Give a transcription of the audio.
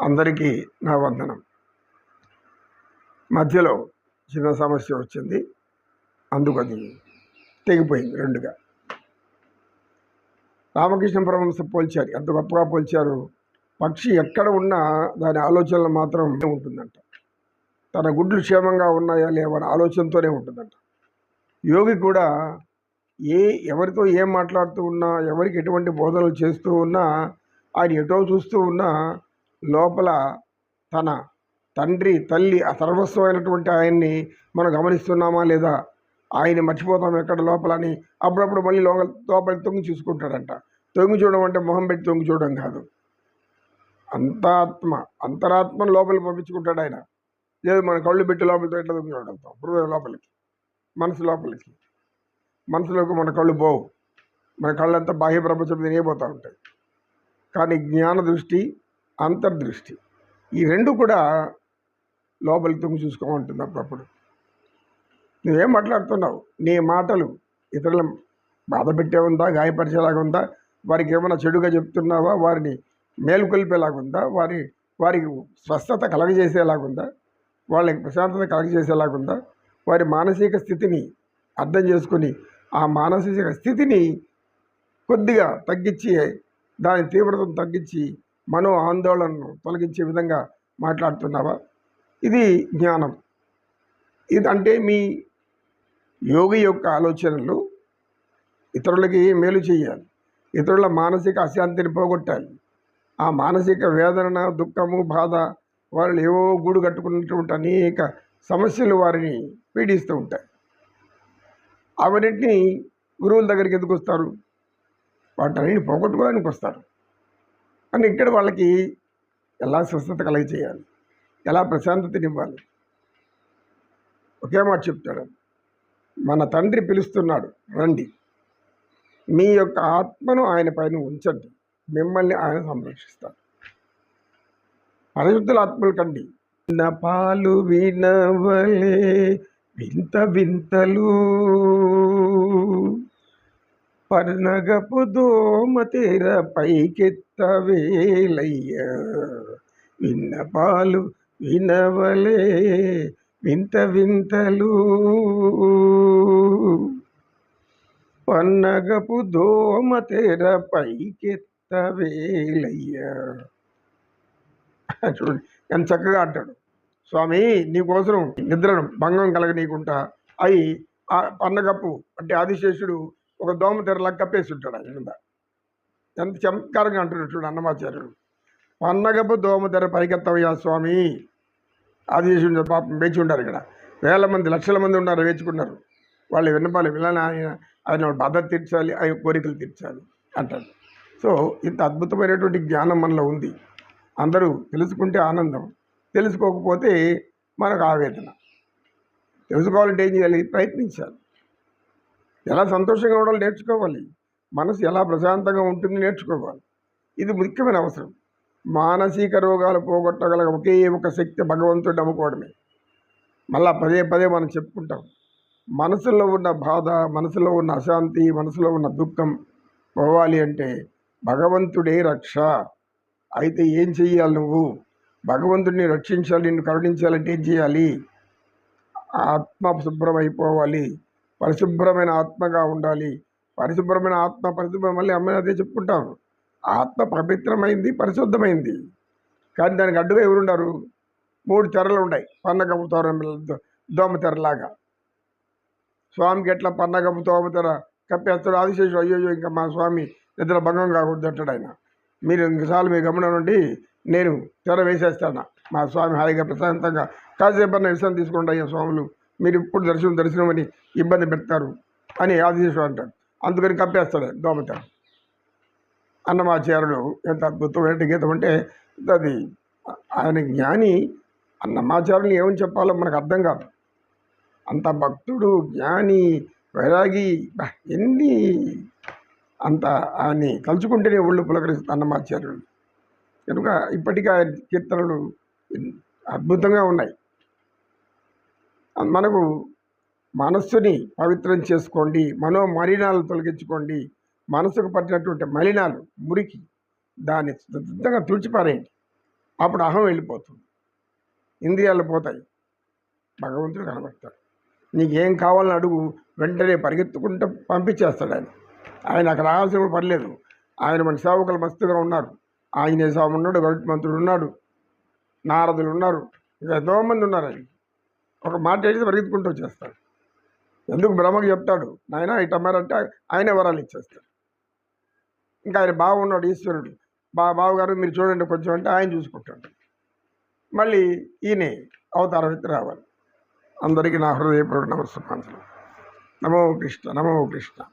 అందరికీ నా వందనం. మధ్యలో చిన్న సమస్య వచ్చింది. అందుకు అది తెగిపోయింది రెండుగా. రామకృష్ణ పరమహంస పోల్చారు. ఎంత గొప్పగా పోల్చారు? పక్షి ఎక్కడ ఉన్నా దాని ఆలోచనలు మాత్రం ఉంటుందంట. తన గుడ్లు క్షేమంగా ఉన్నాయా లేవని ఆలోచనతోనే ఉంటుందంట. యోగి కూడా ఏ ఎవరితో ఏం మాట్లాడుతూ ఉన్నా ఎవరికి ఎటువంటి బోధనలు చేస్తూ ఉన్నా ఆయన ఎటో చూస్తూ ఉన్నా లోపల తన తండ్రి తల్లి ఆ సర్వస్వమైనటువంటి ఆయన్ని మనం గమనిస్తున్నామా లేదా? ఆయన మర్చిపోతాం ఎక్కడ లోపలని అప్పుడప్పుడు మళ్ళీ లోపల లోపలి తొంగి చూసుకుంటాడంట. తొంగి చూడడం అంటే మొహం పెట్టి తొంగి చూడడం కాదు. అంతాత్మ అంతరాత్మను లోపలికి పంపించుకుంటాడు ఆయన. లేదు మన కళ్ళు పెట్టి లోపలితో ఎట్లా తొంగి చూడగలుగుతాం? హృదయం లోపలికి మనసు లోపలికి. మనసులోకి మన కళ్ళు పోవు. మన కళ్ళంతా బాహ్య ప్రపంచం తినేపోతూ ఉంటాయి. కానీ జ్ఞాన దృష్టి అంతర్దృష్టి. ఈ రెండు కూడా లోపలికి తొంగి చూసుకోమంటుంది అప్పుడప్పుడు. నువ్వేం మాట్లాడుతున్నావు? నీ మాటలు ఇతరుల బాధ పెట్టే ఉందా? గాయపరిచేలాగా ఉందా? వారికి ఏమైనా చెడుగా చెప్తున్నావా? వారిని మేలుకొల్పేలాగుందా వారి వారికి స్వస్థత కలగజేసేలాగుందా వాళ్ళకి ప్రశాంతత కలగజేసేలాగుందా వారి మానసిక స్థితిని అర్థం చేసుకొని ఆ మానసిక స్థితిని కొద్దిగా తగ్గించి దాని తీవ్రతను తగ్గించి మనో ఆందోళనను తొలగించే విధంగా మాట్లాడుతున్నావా? ఇది జ్ఞానం. ఇది అంటే మీ యోగి యొక్క ఆలోచనలు. ఇతరులకి మేలు చేయాలి. ఇతరుల మానసిక అశాంతిని పోగొట్టాలి. ఆ మానసిక వేదన దుఃఖము బాధ వాళ్ళు ఏవో గూడు కట్టుకున్నటువంటి అనేక సమస్యలు వారిని పీడిస్తూ ఉంటాయి. అవన్నింటినీ గురువుల దగ్గరికి ఎందుకు వస్తారు? వాటన్నిటిని పోగొట్టుకోవడానికి వస్తారు. కానీ ఇక్కడ వాళ్ళకి ఎలా స్వస్థత కలగ చేయాలి? ఎలా ప్రశాంతతనివ్వాలి ఒకే మాట చెప్తాడు మన తండ్రి పిలుస్తున్నాడు రండి. మీ యొక్క ఆత్మను ఆయన పైన ఉంచండి. మిమ్మల్ని ఆయన సంరక్షిస్తాడు. పరిశుద్ధుల ఆత్మలు కండి. నా పాలు వినవలే వింత వింతలు. పర్ణగపు దోమ తీర పైకెత్తి తవేలయ్య విన్నపాలు వినవలే వింత వింతలు. పన్నగపు దోమ తెర పైకెత్తవేలయ్య. చూడండి ఎంత చక్కగా అంటాడు. స్వామి నీకోసం నిద్రను భంగం కలగ నీకుంటా అయి ఆ పన్నగప్పు అంటే ఆదిశేషుడు ఒక దోమ తెరలా కప్పేసి ఉంటాడు ఆయన ఎంత చమత్కారంగా అంటున్నాడు చూడు అన్నమాచార్యుడు. పన్నగపు దోమ తెర పైకెత్తవయ్యా స్వామి. ఆదిశేషుడు పాపం వేచి ఉండారు ఇక్కడ. వేల మంది లక్షల మంది ఉన్నారు వేచుకున్నారు. వాళ్ళు విన్నపాలి వినాలని ఆయన? ఆయన బాధ తీర్చాలి ఆయన కోరికలు తీర్చాలి అంటాడు. సో ఇంత అద్భుతమైనటువంటి జ్ఞానం మనలో ఉంది. అందరూ తెలుసుకుంటే ఆనందం. తెలుసుకోకపోతే మనకు ఆవేదన. తెలుసుకోవాలంటే ఏం చేయాలి? ప్రయత్నించాలి. ఎలా సంతోషంగా ఉండాలి నేర్చుకోవాలి. మనసు ఎలా ప్రశాంతంగా ఉంటుంది నేర్చుకోవాలి. ఇది ముఖ్యమైన అవసరం. మానసిక రోగాలు పోగొట్టగల ఒకే ఒక శక్తి భగవంతుడు నమ్ముకోవడమే. మళ్ళా పదే పదే మనం చెప్పుకుంటాం. మనసులో ఉన్న బాధ మనసులో ఉన్న అశాంతి మనసులో ఉన్న దుఃఖం పోవాలి అంటే భగవంతుడే రక్ష. అయితే ఏం చెయ్యాలి నువ్వు? భగవంతుడిని రక్షించాలి నిన్ను కరుణించాలంటే ఏం చేయాలి ఆత్మ శుభ్రమైపోవాలి. పరిశుభ్రమైన ఆత్మగా ఉండాలి. పరిశుభ్రమైన ఆత్మ పరిశుభ్రం మళ్ళీ అమ్మాయి అదే చెప్పుకుంటాం. ఆత్మ పవిత్రమైంది పరిశుద్ధమైంది. కానీ దానికి అడ్డుగా ఎవరుండరు? మూడు తెరలు ఉంటాయి పన్నగపు తోరం దోమ తెరలాగా. స్వామికి ఎట్లా పన్నగపు దోమ తెర కప్పేస్తాడు ఆదిశేషుడు అయ్యో ఇంకా మా స్వామి నిద్ర భంగం కాకూడదు అంటాడు ఆయన. మీరు ఇంకసార్లు మీ గమనం నుండి నేను తెర వేసేస్తాను. మా స్వామి హాయిగా ప్రశాంతంగా కాసేపు అన్న విషయం తీసుకోండి అయ్యా స్వాములు. మీరు ఇప్పుడు దర్శనం దర్శనం అని ఇబ్బంది పెడతారు అని ఆదిశేషుడు అంటాడు. అందుకని కప్పేస్తాడు దోమతెర అన్నమాచార్యుడు ఎంత అద్భుతమైన గీతం అంటే అది ఆయన జ్ఞాని అన్నమాచారులు ఏమని చెప్పాలో మనకు అర్థం కాదు. అంత భక్తుడు జ్ఞాని వైరాగి ఎన్ని అంత ఆయన్ని తలుచుకుంటేనే ఒళ్ళు పులకరిస్తుంది అన్నమాచార్యుడు. కనుక ఇప్పటికీ ఆయన కీర్తనలు అద్భుతంగా ఉన్నాయి. మనకు మనస్సుని పవిత్రం చేసుకోండి మనో మలినాలు తొలగించుకోండి మనసుకు పట్టినటువంటి మలినాలు మురికి దాన్ని శుద్ధంగా తుడిచిపారేయండి. అప్పుడు అహం వెళ్ళిపోతుంది. ఇంద్రియాలు పోతాయి. భగవంతుడు కనబడతాడు. నీకేం కావాలని అడుగు వెంటనే పరిగెత్తుకుంటూ పంపించేస్తాడు ఆయన. ఆయన అక్కడ రావాల్సిన పర్లేదు ఆయన మన సేవకులు మస్తుగా ఉన్నారు. ఆంజనేయ స్వామి ఉన్నాడు గరుడ్ మంత్రుడు ఉన్నాడు నారదులు ఉన్నారు. ఇంకా ఎంతో మంది ఉన్నారు ఆయన. ఒక మాట వేసి పరిగెత్తుకుంటూ వచ్చేస్తాడు. ఎందుకు బ్రహ్మకు చెప్తాడు? నాయన ఇటమ్మారంటే ఆయనే వరాలు ఇచ్చేస్తాడు. ఇంకా ఆయన బాగున్నాడు ఈశ్వరుడు. బా బావగారు మీరు చూడండి కొంచెం అంటే ఆయన చూసుకుంటాడు. మళ్ళీ ఈయనే అవతారం ఎత్తి రావాలి. అందరికీ నా హృదయపూర్వక నమస్కారం నమో కృష్ణ నమో కృష్ణ.